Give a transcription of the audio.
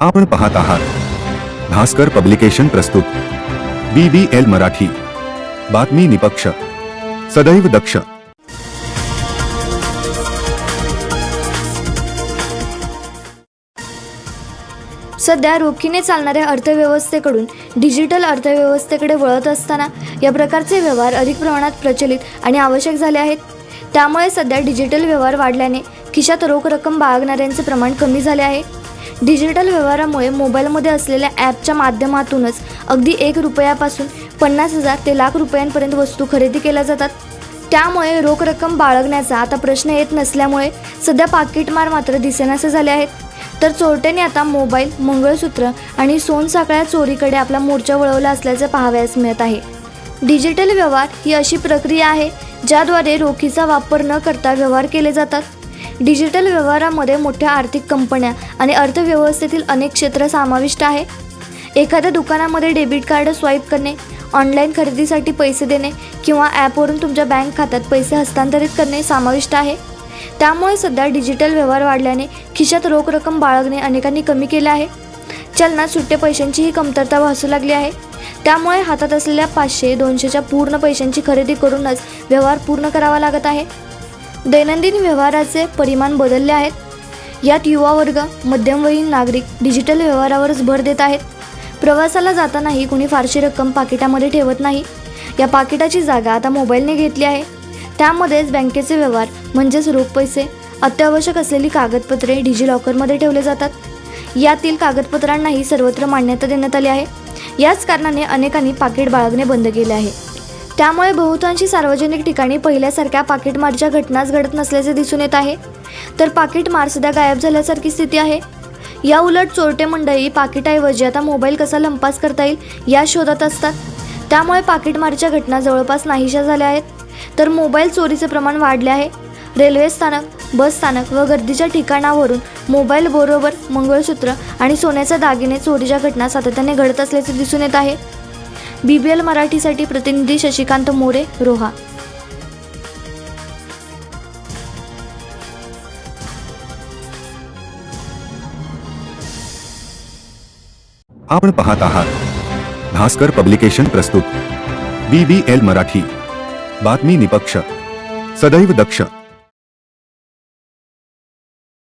आपण पाहत आहात. भास्कर पब्लिकेशन प्रस्तुत. B B L Marathi. बातमी निपक्ष. सदैव दक्ष. सध्या रोखीने चालणाऱ्या अर्थव्यवस्थेकडून डिजिटल अर्थव्यवस्थेकडे वळत असताना या प्रकारचे व्यवहार अधिक प्रमाणात प्रचलित आणि आवश्यक झाले आहेत. त्यामुळे सध्या डिजिटल व्यवहार वाढल्याने खिशात रोख रक्कम बाळगणाऱ्यांचे प्रमाण कमी झाले आहे. डिजिटल व्यवहारामुळे मोबाईलमध्ये असलेल्या ॲपच्या माध्यमातूनच अगदी एक रुपयापासून पन्नास हजार ते लाख रुपयांपर्यंत वस्तू खरेदी केल्या जातात. त्यामुळे रोख रक्कम बाळगण्याचा आता प्रश्न येत नसल्यामुळे सध्या पाकिटमार मात्र दिसेनासे झाले आहेत. तर चोरट्याने आता मोबाईल मंगळसूत्र आणि सोनसाकळ्या चोरीकडे आपला मोर्चा वळवला असल्याचे पाहावयास मिळत आहे. डिजिटल व्यवहार ही अशी प्रक्रिया आहे ज्याद्वारे रोखीचा वापर न करता व्यवहार केले जातात. डिजिटल व्यवहारामध्ये मोठ्या आर्थिक कंपन्या आणि अर्थव्यवस्थेतील अनेक क्षेत्र समाविष्ट आहे. एखाद्या दुकानामध्ये डेबिट कार्ड स्वाईप करणे ऑनलाईन खरेदीसाठी पैसे देणे किंवा ॲपवरून तुमच्या बँक खात्यात पैसे हस्तांतरित करणे समाविष्ट आहे. त्यामुळे सध्या डिजिटल व्यवहार वाढल्याने खिशात रोख रक्कम बाळगणे अनेकांनी कमी केले आहे. चलनात सुट्टे पैशांचीही कमतरता भासू लागली आहे. त्यामुळे हातात असलेल्या पाचशे दोनशेच्या पूर्ण पैशांची खरेदी करूनच व्यवहार पूर्ण करावा लागत आहे. दैनंदिन व्यवहाराचे परिमाण बदलले आहेत. यात युवा वर्ग मध्यमवयीन नागरिक डिजिटल व्यवहारावरच भर देत आहेत. प्रवासाला जातानाही कुणी फारशी रक्कम पाकिटामध्ये ठेवत नाही. या पाकिटाची जागा आता मोबाईलने घेतली आहे. त्यामध्येच बँकेचे व्यवहार म्हणजेच रोख पैसे अत्यावश्यक असलेली कागदपत्रे डिजिलॉकरमध्ये ठेवले जातात. यातील कागदपत्रांनाही सर्वत्र मान्यता देण्यात आली आहे. याच कारणाने अनेकांनी पाकिट बाळगणे बंद केले आहे. त्यामुळे बहुतांशी सार्वजनिक ठिकाणी पहिल्यासारख्या पाकिटमारच्या घटनाच घडत नसल्याचे दिसून येत आहे. तर पाकिटमार सध्या गायब झाल्यासारखी स्थिती आहे. या उलट चोरटे मंडळी पाकिटाऐवजी आता मोबाईल कसा लंपास करता येईल या शोधात असतात. त्यामुळे पाकिटमारच्या घटना जवळपास नाहीशा झाल्या आहेत. तर मोबाईल चोरीचे प्रमाण वाढले आहे. रेल्वे स्थानक बस स्थानक व गर्दीच्या ठिकाणावरून मोबाईल बरोबर मंगळसूत्र आणि सोन्याचे दागिने चोरीच्या घटना सातत्याने घडत असल्याचे दिसून येत आहे. बीबीएल मराठीसाठी प्रतिनिधी शशिकांत मोरे रोहा. आपण पाहत आहात. भास्कर पब्लिकेशन प्रस्तुत. बीबीएल मराठी. बातमी निपक्ष. सदैव दक्ष.